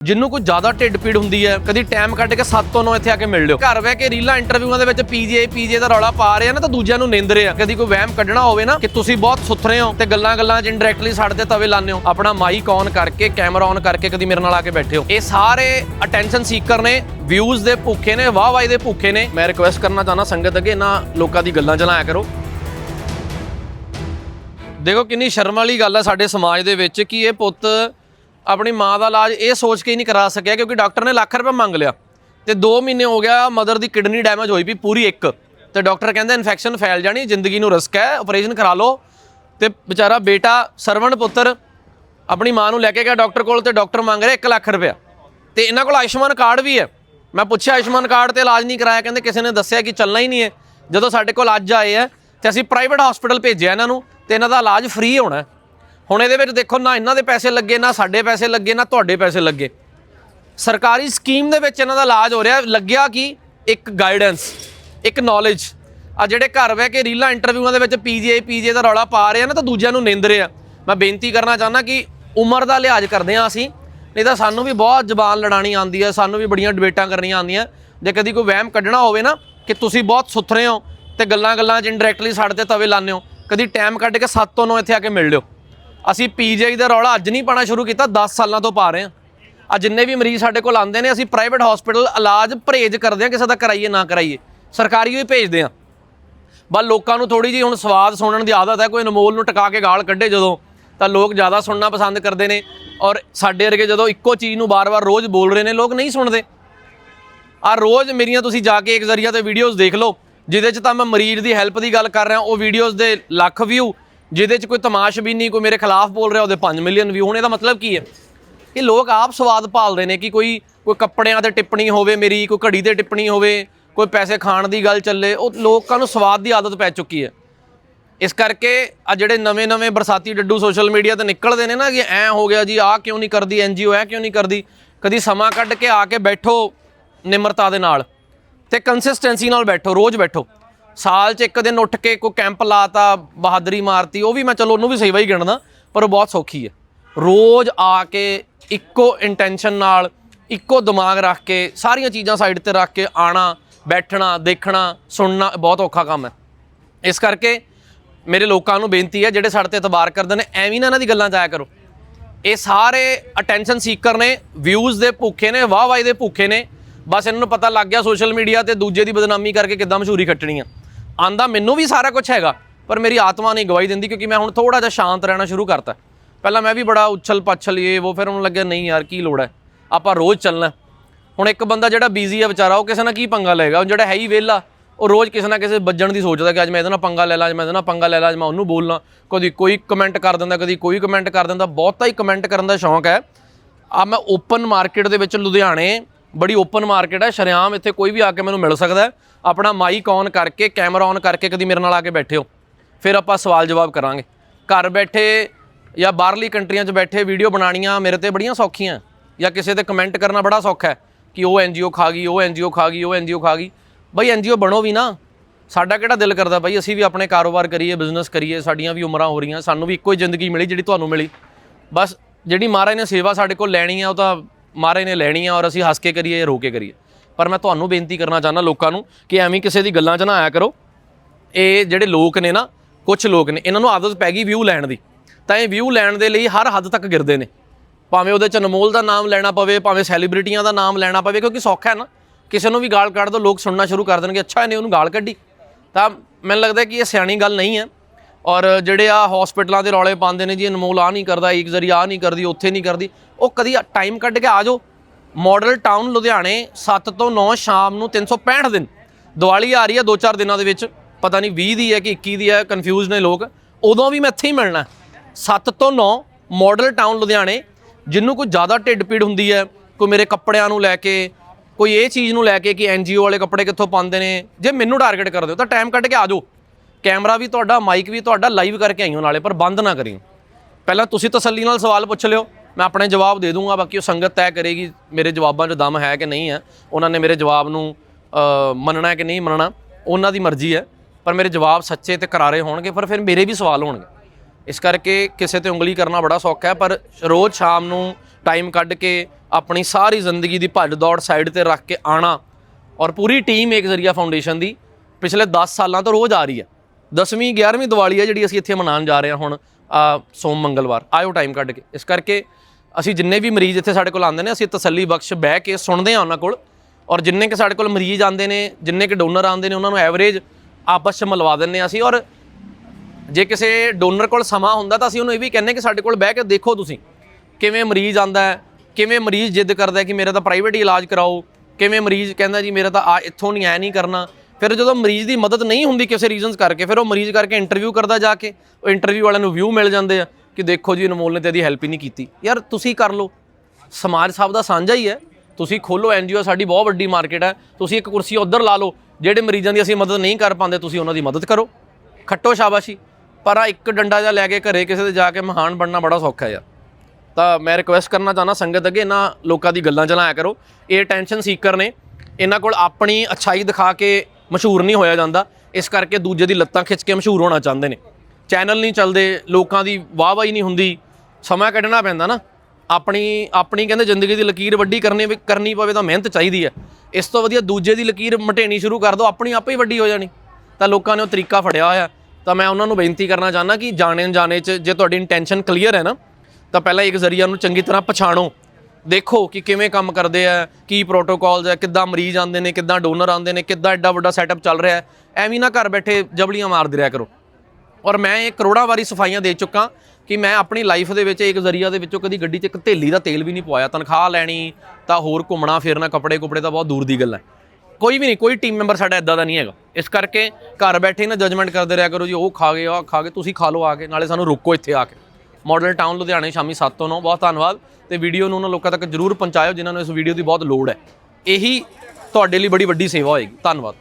ਜਿੰਨੂੰ ਕੋਈ ਜ਼ਿਆਦਾ ਢਿੱਡ ਪੀੜ ਹੁੰਦੀ ਹੈ, ਕਦੀ ਟਾਈਮ ਕੱਢ ਕੇ 7 ਤੋਂ 9 ਇੱਥੇ ਆ ਕੇ ਮਿਲ ਲਿਓ। ਘਰ ਬਹਿ ਕੇ ਰੀਲਾਂ ਇੰਟਰਵਿਊਆਂ ਦੇ ਵਿੱਚ ਪੀਜੀਆਈ ਪੀਜੀਏ ਦਾ ਰੌਲਾ ਪਾ ਰਹੇ ਆ ਨਾ, ਤਾਂ ਦੂਜਿਆਂ ਨੂੰ ਨਿੰਦ ਰਹੇ ਆ। ਕਦੀ ਕੋਈ ਵਹਿਮ ਕੱਢਣਾ ਹੋਵੇ ਨਾ ਕਿ ਤੁਸੀਂ ਬਹੁਤ ਸੁਥਰੇ ਹੋ ਤੇ ਗੱਲਾਂ ਗੱਲਾਂ 'ਚ ਇੰਡਾਇਰੈਕਟਲੀ ਸਾਡੇ ਤੇ ਤਵੇ ਲਾਉਂਦੇ ਹੋ। ਆਪਣਾ ਮਾਈਕ ਔਨ ਕਰਕੇ ਕੈਮਰਾ ਔਨ ਕਰਕੇ ਕਦੀ ਮੇਰੇ ਨਾਲ ਆ ਕੇ ਬੈਠੇ ਹੋ। ਇਹ ਸਾਰੇ ਅਟੈਂਸ਼ਨ ਸੀਕਰ ਨੇ ਵਿਊਜ਼ ਦੇ ਭੁੱਖੇ ਨੇ ਵਾਹ ਵਾਹ ਦੇ ਭੁੱਖੇ ਨੇ। ਮੈਂ ਰਿਕੁਐਸਟ ਕਰਨਾ ਚਾਹੁੰਦਾ ਸੰਗਤ ਅੱਗੇ, ਇਹਨਾਂ ਲੋਕਾਂ ਦੀ ਗੱਲਾਂ ਚਲਾਇਆ ਕਰੋ। ਦੇਖੋ, ਕਿੰਨੀ ਸ਼ਰਮ ਵਾਲੀ ਗੱਲ ਹੈ ਸਾਡੇ ਸਮਾਜ ਦੇ ਵਿੱਚ ਕਿ ਇਹ ਪੁੱਤ ਆਪਣੀ ਮਾਂ ਦਾ ਇਲਾਜ ਇਹ ਸੋਚ ਕੇ ਹੀ ਨਹੀਂ ਕਰਾ ਸਕਿਆ ਕਿਉਂਕਿ ਡਾਕਟਰ ਨੇ ਲੱਖ ਰੁਪਏ ਮੰਗ ਲਿਆ ਤੇ 2 ਮਹੀਨੇ ਹੋ ਗਿਆ ਮਦਰ ਦੀ ਕਿਡਨੀ ਡੈਮੇਜ ਹੋਈ ਵੀ ਪੂਰੀ ਇੱਕ ਤੇ ਡਾਕਟਰ ਕਹਿੰਦਾ ਇਨਫੈਕਸ਼ਨ ਫੈਲ ਜਾਣੀ, ਜ਼ਿੰਦਗੀ ਨੂੰ ਰਿਸਕ ਹੈ ਆਪਰੇਸ਼ਨ ਕਰਾ ਲਓ ਤੇ ਵਿਚਾਰਾ ਬੇਟਾ ਸਰਵਣ ਪੁੱਤਰ ਆਪਣੀ ਮਾਂ ਨੂੰ ਲੈ ਕੇ ਗਿਆ ਡਾਕਟਰ ਕੋਲ ਤੇ ਡਾਕਟਰ ਮੰਗ ਰਿਹਾ 1 ਲੱਖ ਰੁਪਇਆ। ਤੇ ਇਹਨਾਂ ਕੋਲ ਆਯੁਸ਼ਮਾਨ ਕਾਰਡ ਵੀ ਹੈ। ਮੈਂ ਪੁੱਛਿਆ ਆਯੁਸ਼ਮਾਨ ਕਾਰਡ ਤੇ ਇਲਾਜ ਨਹੀਂ ਕਰਾਇਆ, ਕਹਿੰਦੇ ਕਿਸੇ ਨੇ ਦੱਸਿਆ ਕਿ ਚੱਲਣਾ ਹੀ ਨਹੀਂ ਹੈ। ਜਦੋਂ ਸਾਡੇ ਕੋਲ ਅੱਜ ਆਏ ਆ ਤੇ ਅਸੀਂ ਪ੍ਰਾਈਵੇਟ ਹਸਪੀਟਲ ਭੇਜਿਆ ਇਹਨਾਂ ਨੂੰ ਤੇ ਇਹਨਾਂ ਦਾ ਇਲਾਜ ਫ੍ਰੀ ਹੋਣਾ ਹੁਣ ਇਹਦੇ ਵਿੱਚ ਦੇਖੋ, ਨਾ ਇਹਨਾਂ ਦੇ ਪੈਸੇ ਲੱਗੇ, ਨਾ ਸਾਡੇ ਪੈਸੇ ਲੱਗੇ, ਨਾ ਤੁਹਾਡੇ ਪੈਸੇ ਲੱਗੇ। ਸਰਕਾਰੀ ਸਕੀਮ ਦੇ ਵਿੱਚ ਇਹਨਾਂ ਦਾ ਇਲਾਜ ਹੋ ਰਿਹਾ। ਲੱਗਿਆ ਕਿ? ਇੱਕ ਗਾਈਡੈਂਸ ਇੱਕ ਨੌਲੇਜ ਆ ਜਿਹੜੇ ਘਰ ਬਹਿ ਕੇ ਰੀਲਾਂ ਇੰਟਰਵਿਊਆਂ ਦੇ ਵਿੱਚ ਪੀਜੀਆਈ ਪੀਜੀਏ ਦਾ ਰੌਲਾ ਪਾ ਰਹੇ ਆ ਨਾ, ਤਾਂ ਦੂਜਿਆਂ ਨੂੰ ਨਿੰਦ ਰਹੇ ਆ। ਮੈਂ ਬੇਨਤੀ ਕਰਨਾ ਚਾਹੁੰਦਾ ਕਿ ਉਮਰ ਦਾ ਲਿਹਾਜ਼ ਕਰਦੇ ਆ ਅਸੀਂ। ਨਹੀਂ ਤਾਂ ਸਾਨੂੰ ਵੀ ਬਹੁਤ ਜ਼ਬਾਨ ਲੜਾਣੀ ਆਉਂਦੀ ਹੈ ਸਾਨੂੰ ਵੀ ਬੜੀਆਂ ਡਿਬੇਟਾਂ ਕਰਨੀਆਂ ਆਉਂਦੀਆਂ। ਜੇ ਕਦੀ ਕੋਈ ਵਹਿਮ ਕੱਢਣਾ ਹੋਵੇ ਨਾ, ਕਿ ਤੁਸੀਂ ਬਹੁਤ ਸੁਥਰੇ ਹੋ ਤੇ ਗੱਲਾਂ ਗੱਲਾਂ 'ਚ ਇਨਡਾਇਰੈਕਟਲੀ ਸਾਡੇ ਤੇ ਤਵੇ ਲਾਉਂਦੇ ਹੋ, ਕਦੀ ਟਾਈਮ ਕੱਢ ਕੇ 7 ਤੋਂ 9 ਇੱਥੇ ਆ ਕੇ ਮਿਲ ਲਿਓ। ਅਸੀਂ ਪੀਜੀਆਈ ਦਾ ਰੌਲਾ ਅੱਜ ਨਹੀਂ ਪਾਣਾ ਸ਼ੁਰੂ ਕੀਤਾ 10 ਸਾਲਾਂ ਤੋਂ ਪਾ ਰਹੇ ਹਾਂ। ਆ ਜਿੰਨੇ ਵੀ ਮਰੀਜ਼ ਸਾਡੇ ਕੋਲ ਆਉਂਦੇ ਨੇ, ਅਸੀਂ ਪ੍ਰਾਈਵੇਟ ਹਸਪੀਟਲ ਇਲਾਜ ਪਰਹੇਜ ਕਰਦੇ ਹਾਂ, ਕਿਸੇ ਦਾ ਕਰਾਈਏ, ਨਾ ਕਰਾਈਏ। ਸਰਕਾਰੀ ਹੀ ਭੇਜਦੇ ਹਾਂ। ਬਸ ਲੋਕਾਂ ਨੂੰ ਥੋੜੀ ਜਿਹੀ ਹੁਣ ਸਵਾਦ ਸੁਣਨ ਦੀ ਆਦਤ ਹੈ, ਕੋਈ ਅਨਮੋਲ ਨੂੰ ਟਿਕਾ ਕੇ ਗਾਲ ਕੱਢੇ ਜਦੋਂ, ਤਾਂ ਲੋਕ ਜ਼ਿਆਦਾ ਸੁਣਨਾ ਪਸੰਦ ਕਰਦੇ ਨੇ। ਔਰ ਸਾਡੇ ਵਰਗੇ ਜਦੋਂ ਇੱਕੋ ਚੀਜ਼ ਨੂੰ ਬਾਰ-ਬਾਰ ਰੋਜ਼ ਬੋਲ ਰਹੇ ਨੇ, ਲੋਕ ਨਹੀਂ ਸੁਣਦੇ। ਆ ਰੋਜ਼ ਮੇਰੀਆਂ ਤੁਸੀਂ ਜਾ ਕੇ ਇੱਕ ਜ਼ਰੀਆ ਤੇ ਵੀਡੀਓਜ਼ ਦੇਖ ਲਓ, ਜਿਹਦੇ 'ਚ ਤਾਂ ਮੈਂ ਮਰੀਜ਼ ਦੀ ਹੈਲਪ ਦੀ ਗੱਲ ਕਰ ਰਿਹਾ, ਉਹ ਵੀਡੀਓਜ਼ ਦੇ ਲੱਖ ਵਿਊ ਜਿਹਦੇ 'ਚ ਕੋਈ ਤਮਾਸ਼ ਵੀ ਨਹੀਂ, ਕੋਈ ਮੇਰੇ ਖਿਲਾਫ ਬੋਲ ਰਿਹਾ, ਉਹਦੇ 5 ਮਿਲੀਅਨ ਵਿਊ ਹੁਣ ਇਹਦਾ ਮਤਲਬ ਕੀ ਹੈ? ਇਹ ਲੋਕ ਆਪ ਸਵਾਦ ਭਾਲਦੇ ਨੇ ਕਿ ਕੋਈ ਕੋਈ ਕੱਪੜਿਆਂ ਤੇ ਟਿੱਪਣੀ ਹੋਵੇ ਮੇਰੀ, ਕੋਈ ਘੜੀ ਤੇ ਟਿੱਪਣੀ ਹੋਵੇ, ਕੋਈ ਪੈਸੇ ਖਾਣ ਦੀ ਗੱਲ ਚੱਲੇ, ਉਹ ਲੋਕਾਂ ਨੂੰ ਸਵਾਦ ਦੀ ਆਦਤ ਪੈ ਚੁੱਕੀ ਹੈ। ਇਸ ਕਰਕੇ ਆ ਜਿਹੜੇ ਨਵੇਂ-ਨਵੇਂ ਬਰਸਾਤੀ ਡੱਡੂ ਸੋਸ਼ਲ ਮੀਡੀਆ ਤੇ ਨਿਕਲਦੇ ਨੇ ਨਾ ਕਿ ਐ ਹੋ ਗਿਆ ਜੀ ਆ ਕਿਉਂ ਨਹੀਂ ਕਰਦੀ ਐਨਜੀਓ ਐ ਕਿਉਂ ਨਹੀਂ ਕਰਦੀ? ਕਦੀ ਸਮਾਂ ਕੱਢ ਕੇ ਆ ਕੇ ਬੈਠੋ ਨਿਮਰਤਾ ਦੇ ਨਾਲ ਤੇ ਕੰਸਿਸਟੈਂਸੀ ਨਾਲ ਬੈਠੋ, ਰੋਜ਼ ਬੈਠੋ। ਸਾਲ 'ਚ ਇੱਕ ਦਿਨ ਉੱਠ ਕੇ ਕੋਈ ਕੈਂਪ ਲਾਤਾ, ਬਹਾਦਰੀ ਮਾਰਤੀ, ਉਹ ਵੀ ਮੈਂ ਚਲੋ ਉਹਨੂੰ ਵੀ ਸੇਵਾ ਹੀ ਗਿਣਦਾ, ਪਰ ਉਹ ਬਹੁਤ ਸੌਖੀ ਹੈ। ਰੋਜ਼ ਆ ਕੇ ਇੱਕੋ ਇੰਟੈਂਸ਼ਨ ਨਾਲ, ਇੱਕੋ ਦਿਮਾਗ ਰੱਖ ਕੇ, ਸਾਰੀਆਂ ਚੀਜ਼ਾਂ ਸਾਈਡ ਤੇ ਰੱਖ ਕੇ ਆਣਾ ਬੈਠਣਾ, ਦੇਖਣਾ, ਸੁਣਨਾ, ਬਹੁਤ ਔਖਾ ਕੰਮ ਹੈ। ਇਸ ਕਰਕੇ ਮੇਰੇ ਲੋਕਾਂ ਨੂੰ ਬੇਨਤੀ ਹੈ, ਜਿਹੜੇ ਸਾਡੇ ਤੇ ਇਤਬਾਰ ਕਰਦੇ ਨੇ, ਐਵੇਂ ਨਾ ਇਹਨਾਂ ਦੀ ਗੱਲਾਂ ਜਾਇਆ ਕਰੋ। ਇਹ ਸਾਰੇ ਅਟੈਂਸ਼ਨ ਸੀਕਰ ਨੇ ਵਿਊਜ਼ ਦੇ ਭੁੱਖੇ ਨੇ ਵਾਹ ਵਾਹ ਦੇ ਭੁੱਖੇ ਨੇ। ਬਸ ਇਹਨਾਂ ਨੂੰ ਪਤਾ ਲੱਗ ਗਿਆ ਸੋਸ਼ਲ ਮੀਡੀਆ ਤੇ ਦੂਜੇ ਦੀ ਬਦਨਾਮੀ ਕਰਕੇ ਕਿੱਦਾਂ ਮਸ਼ਹੂਰੀ ਖੱਟਣੀ ਆ। ਆਂਦਾ, ਮੈਨੂੰ ਵੀ ਸਾਰਾ ਕੁਝ ਹੈਗਾ, ਪਰ ਮੇਰੀ ਆਤਮਾ ਨਹੀਂ ਗਵਾਹੀ ਦਿੰਦੀ ਕਿਉਂਕਿ ਮੈਂ ਹੁਣ ਥੋੜਾ ਜਿਹਾ ਸ਼ਾਂਤ ਰਹਿਣਾ ਸ਼ੁਰੂ ਕਰਤਾ ਪਹਿਲਾਂ ਮੈਂ ਵੀ ਬੜਾ ਉਛਲ ਪਛਲ ਇਹ ਉਹ ਫਿਰ ਉਹਨੂੰ ਲੱਗਿਆ, ਨਹੀਂ ਯਾਰ, ਕੀ ਲੋੜ ਹੈ? ਆਪਾਂ ਰੋਜ਼ ਚੱਲਣਾ ਹੁਣ ਇੱਕ ਬੰਦਾ ਜਿਹੜਾ ਬਿਜ਼ੀ ਆ ਵਿਚਾਰਾ, ਉਹ ਕਿਸੇ ਨਾਲ ਕੀ ਪੰਗਾ ਲਏਗਾ? ਉਹ ਜਿਹੜਾ ਹੈ ਹੀ ਵਿਹਲਾ, ਉਹ ਰੋਜ਼ ਕਿਸੇ ਨਾ ਕਿਸੇ ਵੱਜਣ ਦੀ ਸੋਚਦਾ ਕਿ ਅੱਜ ਮੈਂ ਇਹਦੇ ਨਾਲ ਪੰਗਾ ਲੈ ਲਾਂ, ਅੱਜ ਮੈਂ ਇਹਦੇ ਨਾਲ ਪੰਗਾ ਲੈ ਲਾਂ, ਅੱਜ ਮੈਂ ਉਹਨੂੰ ਬੋਲਣਾ ਕਦੀ ਕੋਈ ਕਮੈਂਟ ਕਰ ਦਿੰਦਾ, ਕਦੀ ਕੋਈ ਕਮੈਂਟ ਕਰ ਦਿੰਦਾ। ਬਹੁਤਾ ਹੀ ਕਮੈਂਟ ਕਰਨ ਦਾ ਸ਼ੌਂਕ ਹੈ। ਆ ਮੈਂ ਓਪਨ ਮਾਰਕੀਟ ਦੇ ਵਿੱਚ ਲੁਧਿਆਣੇ ਬੜੀ ਓਪਨ ਮਾਰਕੀਟ ਹੈ, ਸ਼ਰਿਆਮ ਇੱਥੇ ਕੋਈ ਵੀ ਆ ਕੇ ਮੈਨੂੰ ਮਿਲ ਸਕਦਾ ਹੈ। ਆਪਣਾ ਮਾਈਕ ਔਨ ਕਰਕੇ ਕੈਮਰਾ ਔਨ ਕਰਕੇ ਕਦੀ ਮੇਰੇ ਨਾਲ ਆ ਕੇ ਬੈਠਿਓ ਫਿਰ ਆਪਾਂ ਸਵਾਲ ਜਵਾਬ ਕਰਾਂਗੇ। ਘਰ ਬੈਠੇ ਜਾਂ ਬਾਹਰਲੀ ਕੰਟਰੀਆਂ 'ਚ ਬੈਠੇ ਵੀਡੀਓ ਬਣਾਉਣੀਆਂ ਮੇਰੇ ਤੇ ਬੜੀਆਂ ਸੌਖੀਆਂ ਜਾਂ ਕਿਸੇ ਤੇ ਕਮੈਂਟ ਕਰਨਾ ਬੜਾ ਸੌਖਾ ਹੈ ਕਿ ਉਹ ਐਨਜੀਓ ਖਾ ਗਈ, ਉਹ ਐਨਜੀਓ ਖਾ ਗਈ, ਉਹ ਐਨਜੀਓ ਖਾ ਗਈ। ਬਈ ਐਨਜੀਓ ਬਣੋ ਵੀ ਨਾ। ਸਾਡਾ ਕਿਹੜਾ ਦਿਲ ਕਰਦਾ ਬਾਈ ਅਸੀਂ ਵੀ ਆਪਣੇ ਕਾਰੋਬਾਰ ਕਰੀਏ ਬਿਜ਼ਨਸ ਕਰੀਏ, ਸਾਡੀਆਂ ਵੀ ਉਮਰਾਂ ਹੋ ਰਹੀਆਂ, ਸਾਨੂੰ ਵੀ ਇੱਕੋ ਹੀ ਜ਼ਿੰਦਗੀ ਮਿਲੀ ਜਿਹੜੀ ਤੁਹਾਨੂੰ ਮਿਲੀ। ਬਸ ਜਿਹੜੀ ਮਹਾਰਾਜ ਨੇ ਸੇਵਾ ਸਾਡੇ ਕੋਲ ਲੈਣੀ ਹੈ, ਉਹ ਤਾਂ ਮਹਾਰਾਜ ਨੇ ਲੈਣੀ ਆ ਔਰ ਅਸੀਂ ਹੱਸ ਕੇ ਕਰੀਏ ਜਾਂ ਰੋ ਕੇ ਕਰੀਏ। ਪਰ ਮੈਂ ਤੁਹਾਨੂੰ ਬੇਨਤੀ ਕਰਨਾ ਚਾਹੁੰਦਾ ਲੋਕਾਂ ਨੂੰ ਕਿ ਐਵੇਂ ਕਿਸੇ ਦੀ ਗੱਲਾਂ 'ਚ ਨਾ ਆਇਆ ਕਰੋ। ਇਹ ਜਿਹੜੇ ਲੋਕ ਨੇ ਨਾ ਕੁਝ ਲੋਕ ਨੇ, ਇਹਨਾਂ ਨੂੰ ਆਦਤ ਪੈ ਗਈ ਵਿਊ ਲੈਣ ਦੀ। ਤਾਂ ਇਹ ਵਿਊ ਲੈਣ ਦੇ ਲਈ ਹਰ ਹੱਦ ਤੱਕ ਗਿਰਦੇ ਨੇ। ਭਾਵੇਂ ਉਹਦੇ ਚ ਅਨਮੋਲ ਦਾ ਨਾਮ ਲੈਣਾ ਪਵੇ, ਭਾਵੇਂ ਸੈਲੀਬ੍ਰਿਟੀਆਂ ਦਾ ਨਾਮ ਲੈਣਾ ਪਵੇ, ਕਿਉਂਕਿ ਸੌਖਾ ਹੈ ਨਾ। ਕਿਸੇ ਨੂੰ ਵੀ ਗਾਲ ਕੱਢ ਦੋ, ਲੋਕ ਸੁਣਨਾ ਸ਼ੁਰੂ ਕਰ ਦੇਣਗੇ, ਅੱਛਾ ਇਹਨੇ ਉਹਨੂੰ ਗਾਲ ਕੱਢੀ। ਤਾਂ ਮੈਨੂੰ ਲੱਗਦਾ ਕਿ ਇਹ ਸਿਆਣੀ ਗੱਲ ਨਹੀਂ ਹੈ। ਔਰ ਜਿਹੜੇ ਆ ਹਸਪੀਟਲਾਂ ਦੇ ਰੌਲੇ ਪਾਉਂਦੇ ਨੇ ਜੀ ਅਨਮੋਲ ਆ ਨਹੀਂ ਕਰਦਾ, ਇੱਕ ਜ਼ਰੀਆ ਆ ਨਹੀਂ ਕਰਦੀ, ਉੱਥੇ ਨਹੀਂ ਕਰਦੀ। ਉਹ ਕਦੀ ਟਾਈਮ ਕੱਢ ਕੇ ਆ ਜਾਓ। ਮਾਡਲ ਟਾਊਨ ਲੁਧਿਆਣੇ 7 ਤੋਂ 9 ਸ਼ਾਮ ਨੂੰ 365 ਦਿਨ। ਦੀਵਾਲੀ ਆ ਰਹੀ ਹੈ 2-4 ਦਿਨਾਂ ਦੇ ਵਿੱਚ। ਪਤਾ ਨਹੀਂ 20 ਦੀ ਹੈ ਕਿ 21 ਦੀ ਹੈ ਕਨਫਿਊਜ਼ ਨੇ ਲੋਕ। ਉਦੋਂ ਵੀ ਮੈਂ ਇੱਥੇ ਹੀ ਮਿਲਣਾ। 7 ਤੋਂ 9 ਮਾਡਲ ਟਾਊਨ ਲੁਧਿਆਣੇ, ਜਿੰਨੂੰ ਕੋਈ ਜ਼ਿਆਦਾ ਢਿੱਡ ਪੀੜ ਹੁੰਦੀ ਹੈ, ਕੋਈ ਮੇਰੇ ਕੱਪੜਿਆਂ ਨੂੰ ਲੈ ਕੇ, ਕੋਈ ਇਹ ਚੀਜ਼ ਨੂੰ ਲੈ ਕੇ ਕਿ ਐਨਜੀਓ ਵਾਲੇ ਕੱਪੜੇ ਕਿੱਥੋਂ ਪਾਉਂਦੇ ਨੇ, ਜੇ ਮੈਨੂੰ ਟਾਰਗੇਟ ਕਰਦੇ ਹੋ, ਤਾਂ ਟਾਈਮ ਕੱਢ ਕੇ ਆ ਜਾਓ। ਕੈਮਰਾ ਵੀ ਤੁਹਾਡਾ, ਮਾਈਕ ਵੀ ਤੁਹਾਡਾ ਲਾਈਵ ਕਰਕੇ ਆਈਓ ਨਾਲੇ, ਪਰ ਬੰਦ ਨਾ ਕਰਿਓ। ਪਹਿਲਾਂ ਤੁਸੀਂ ਤਸੱਲੀ ਨਾਲ ਸਵਾਲ ਪੁੱਛ ਲਿਓ, ਮੈਂ ਆਪਣੇ ਜਵਾਬ ਦੇ ਦੂੰਗਾ, ਬਾਕੀ ਉਹ ਸੰਗਤ ਤੈਅ ਕਰੇਗੀ ਮੇਰੇ ਜਵਾਬਾਂ 'ਚ ਦਮ ਹੈ ਕਿ ਨਹੀਂ ਹੈ। ਉਹਨਾਂ ਨੇ ਮੇਰੇ ਜਵਾਬ ਨੂੰ ਮੰਨਣਾ ਕਿ ਨਹੀਂ ਮੰਨਣਾ, ਉਹਨਾਂ ਦੀ ਮਰਜ਼ੀ ਹੈ, ਪਰ ਮੇਰੇ ਜਵਾਬ ਸੱਚੇ ਤੇ ਕਰਾਰੇ ਹੋਣਗੇ, ਪਰ ਫਿਰ ਮੇਰੇ ਵੀ ਸਵਾਲ ਹੋਣਗੇ। ਇਸ ਕਰਕੇ ਕਿਸੇ ਤੇ ਉਂਗਲੀ ਕਰਨਾ ਬੜਾ ਸੌਖਾ ਹੈ, ਪਰ ਰੋਜ਼ ਸ਼ਾਮ ਨੂੰ ਟਾਈਮ ਕੱਢ ਕੇ ਆਪਣੀ ਸਾਰੀ ਜ਼ਿੰਦਗੀ ਦੀ ਭੱਜ ਦੌੜ ਸਾਈਡ ਤੇ ਰੱਖ ਕੇ ਆਣਾ ਔਰ ਪੂਰੀ ਟੀਮ ਇੱਕ ਜ਼ਰੀਆ ਫਾਊਂਡੇਸ਼ਨ ਦੀ, ਪਿਛਲੇ 10 ਸਾਲਾਂ ਤੋਂ ਰੋਜ਼ ਆ ਰਹੀ ਹੈ। 10ਵੀਂ 11ਵੀਂ ਦੀਵਾਲੀ ਹੈ ਜਿਹੜੀ ਅਸੀਂ ਇੱਥੇ ਮਨਾਉਣ ਜਾ ਰਹੇ ਹਾਂ ਹੁਣ ਸੋਮ ਮੰਗਲਵਾਰ। ਆਇਓ ਟਾਈਮ ਕੱਢ ਕੇ। ਇਸ ਕਰਕੇ ਅਸੀਂ ਜਿੰਨੇ ਵੀ ਮਰੀਜ਼ ਇੱਥੇ ਸਾਡੇ ਕੋਲ ਆਉਂਦੇ ਨੇ, ਅਸੀਂ ਤਸੱਲੀ ਬਖਸ਼ ਬਹਿ ਕੇ ਸੁਣਦੇ ਹਾਂ ਉਹਨਾਂ ਕੋਲ। ਔਰ ਜਿੰਨੇ ਕਿ ਸਾਡੇ ਕੋਲ ਮਰੀਜ਼ ਆਉਂਦੇ ਨੇ, ਜਿੰਨੇ ਕਿ ਡੋਨਰ ਆਉਂਦੇ ਨੇ, ਉਹਨਾਂ ਨੂੰ ਐਵਰੇਜ ਆਪਸ 'ਚ ਮਿਲਵਾ ਦਿੰਦੇ ਹਾਂ ਅਸੀਂ। ਔਰ ਜੇ ਕਿਸੇ ਡੋਨਰ ਕੋਲ ਸਮਾਂ ਹੁੰਦਾ ਤਾਂ ਅਸੀਂ ਉਹਨੂੰ ਇਹ ਵੀ ਕਹਿੰਦੇ ਕਿ ਸਾਡੇ ਕੋਲ ਬਹਿ ਕੇ ਦੇਖੋ ਤੁਸੀਂ, ਕਿਵੇਂ ਮਰੀਜ਼ ਆਂਦਾ ਹੈ, ਕਿਵੇਂ ਮਰੀਜ਼ ਜਿੱਦ ਕਰਦਾ ਕਿ ਮੇਰਾ ਤਾਂ ਪ੍ਰਾਈਵੇਟ ਹੀ ਇਲਾਜ ਕਰਾਓ। ਕਿਵੇਂ ਮਰੀਜ਼ ਕਹਿੰਦਾ ਜੀ, ਮੇਰਾ ਤਾਂ ਆ, ਇੱਥੋਂ ਨਹੀਂ, ਐ ਨਹੀਂ ਕਰਨਾ। ਫਿਰ ਜਦੋਂ ਮਰੀਜ਼ ਦੀ ਮਦਦ ਨਹੀਂ ਹੁੰਦੀ ਕਿਸੇ ਰੀਜ਼ਨਸ ਕਰਕੇ, ਫਿਰ ਉਹ ਮਰੀਜ਼ ਕਰਕੇ ਇੰਟਰਵਿਊ ਕਰਦਾ ਜਾ ਕੇ, ਉਹ ਇੰਟਰਵਿਊ ਵਾਲਿਆਂ ਨੂੰ ਵਿਊ ਮਿਲ ਜਾਂਦੇ ਆ ਕਿ ਦੇਖੋ ਜੀ ਅਨਮੋਲ ਨੇ ਤੇ ਇਹਦੀ ਹੈਲਪ ਹੀ ਨਹੀਂ ਕੀਤੀ। ਯਾਰ ਤੁਸੀਂ ਕਰ ਲਓ। ਸਮਾਜ ਸਭ ਦਾ ਸਾਂਝਾ ਹੀ ਹੈ। ਤੁਸੀਂ ਖੋਲੋ ਐਨਜੀਓ, ਸਾਡੀ ਬਹੁਤ ਵੱਡੀ ਮਾਰਕੀਟ ਹੈ। ਤੁਸੀਂ ਇੱਕ ਕੁਰਸੀ ਉੱਧਰ ਲਾ ਲਓ, ਜਿਹੜੇ ਮਰੀਜ਼ਾਂ ਦੀ ਅਸੀਂ ਮਦਦ ਨਹੀਂ ਕਰ ਪਾਉਂਦੇ, ਤੁਸੀਂ ਉਹਨਾਂ ਦੀ ਮਦਦ ਕਰੋ। ਖੱਟੋ ਸ਼ਾਬਾਸ਼ੀ। ਪਰ ਆ ਇੱਕ ਡੰਡਾ ਜਿਹਾ ਲੈ ਕੇ ਘਰੇ ਕਿਸੇ ਦੇ ਜਾ ਕੇ ਮਹਾਨ ਬਣਨਾ ਬੜਾ ਸੌਖਾ ਹੈ ਯਾਰ। ਤਾਂ ਮੈਂ ਰਿਕੁਐਸਟ ਕਰਨਾ ਚਾਹਨਾ ਸੰਗਤ ਅੱਗੇ, ਇਹਨਾਂ ਲੋਕਾਂ ਦੀ ਗੱਲਾਂ ਚਲਾਇਆ ਕਰੋ। ਇਹ ਟੈਨਸ਼ਨ ਸੀਕਰ ਨੇ, ਇਹਨਾਂ ਕੋਲ ਆਪਣੀ ਅੱਛਾਈ ਦਿਖਾ ਕੇ ਮਸ਼ਹੂਰ ਨਹੀਂ ਹੋਇਆ ਜਾਂਦਾ। ਇਸ ਕਰਕੇ ਦੂਜੇ ਦੀ ਲੱਤਾਂ ਖਿੱਚ ਕੇ ਮਸ਼ਹੂਰ ਹੋਣਾ ਚਾਹੁੰਦੇ ਨੇ। ਚੈਨਲ ਨਹੀਂ ਚੱਲਦੇ, ਲੋਕਾਂ ਦੀ ਵਾਹਵਾਹੀ ਨਹੀਂ ਹੁੰਦੀ। ਸਮਾਂ ਕੱਢਣਾ ਪੈਂਦਾ ਨਾ। ਆਪਣੀ ਆਪਣੀ ਕਹਿੰਦੇ ਜ਼ਿੰਦਗੀ ਦੀ ਲਕੀਰ ਵੱਡੀ ਕਰਨੀ ਵੀ ਕਰਨੀ ਪਵੇ ਤਾਂ ਮਿਹਨਤ ਚਾਹੀਦੀ ਹੈ। ਇਸ ਤੋਂ ਵਧੀਆ ਦੂਜੇ ਦੀ ਲਕੀਰ ਮਟੇਣੀ ਸ਼ੁਰੂ ਕਰ ਦਿਓ, ਆਪਣੀ ਆਪੇ ਹੀ ਵੱਡੀ ਹੋ ਜਾਣੀ। ਤਾਂ ਲੋਕਾਂ ਨੇ ਉਹ ਤਰੀਕਾ ਫੜਿਆ ਹੋਇਆ। ਤਾਂ ਮੈਂ ਉਹਨਾਂ ਨੂੰ ਬੇਨਤੀ ਕਰਨਾ ਚਾਹੁੰਦਾ ਕਿ ਜਾਣੇ ਜਾਣੇ 'ਚ ਜੇ ਤੁਹਾਡੀ ਇੰਟੈਂਸ਼ਨ ਕਲੀਅਰ ਹੈ ਨਾ, ਤਾਂ ਪਹਿਲਾਂ ਇੱਕ ਜ਼ਰੀਆ ਨੂੰ ਚੰਗੀ ਤਰ੍ਹਾਂ ਪਛਾਣੋ। ਦੇਖੋ ਕਿ ਕਿਵੇਂ ਕੰਮ ਕਰਦੇ ਆ, ਕੀ ਪ੍ਰੋਟੋਕਾਲਸ ਹੈ ਕਿੱਦਾਂ ਮਰੀਜ਼ ਆਉਂਦੇ ਨੇ, ਕਿੱਦਾਂ ਡੋਨਰ ਆਉਂਦੇ ਨੇ, ਕਿੱਦਾਂ ਐਡਾ ਵੱਡਾ ਸੈਟਅਪ ਚੱਲ ਰਿਹਾ ਹੈ। ਐਵੇਂ ਨਾ ਘਰ ਬੈਠੇ ਜਬਲੀਆਂ ਮਾਰਦੇ ਰਿਹਾ ਕਰੋ। ਔਰ ਮੈਂ ਇਹ ਕਰੋੜਾਂ ਵਾਰੀ ਸਫਾਈਆਂ ਦੇ ਚੁੱਕਾ ਕਿ ਮੈਂ ਆਪਣੀ ਲਾਈਫ ਦੇ ਵਿੱਚ ਇੱਕ ਜ਼ਰੀਆ ਦੇ ਵਿੱਚੋਂ ਕਦੀ ਗੱਡੀ 'ਚ ਇੱਕ ਥੇਲੀ ਦਾ ਤੇਲ ਵੀ ਨਹੀਂ ਪਵਾਇਆ। ਤਨਖਾਹ ਲੈਣੀ, ਤਾਂ ਹੋਰ ਘੁੰਮਣਾ, ਫਿਰਨਾ, ਕੱਪੜੇ ਕੁਪੜੇ ਤਾਂ ਬਹੁਤ ਦੂਰ ਦੀ ਗੱਲ ਹੈ। ਕੋਈ ਵੀ ਨਹੀਂ, ਕੋਈ ਟੀਮ ਮੈਂਬਰ ਸਾਡਾ ਇਦਾਂ ਦਾ ਨਹੀਂ ਹੈਗਾ। ਇਸ ਕਰਕੇ ਘਰ ਬੈਠੇ ਨਾ ਜਜਮੈਂਟ ਕਰਦੇ ਰਿਹਾ ਕਰੋ ਜੀ, ਉਹ ਖਾ ਗਏ ਆ ਖਾ ਗਏ, ਤੁਸੀਂ ਖਾ ਲਓ ਆ ਕੇ, ਨਾਲੇ ਸਾਨੂੰ ਰੋਕੋ ਇੱਥੇ ਆ ਕੇ। ਮਾਡਲ ਟਾਊਨ ਲੁਧਿਆਣੇ ਸ਼ਾਮੀ 7 ਤੋਂ 9 ਬਹੁਤ ਧੰਨਵਾਦ ਤੇ ਵੀਡੀਓ ਨੂੰ ਉਹਨਾਂ ਲੋਕਾਂ ਤੱਕ ਜਰੂਰ ਪਹੁੰਚਾਇਓ ਜਿਨ੍ਹਾਂ ਨੂੰ ਇਸ ਵੀਡੀਓ ਦੀ ਬਹੁਤ ਲੋੜ ਹੈ। ਇਹੀ ਤੁਹਾਡੇ ਲਈ ਬੜੀ ਵੱਡੀ ਸੇਵਾ ਹੋਏਗੀ। ਧੰਨਵਾਦ।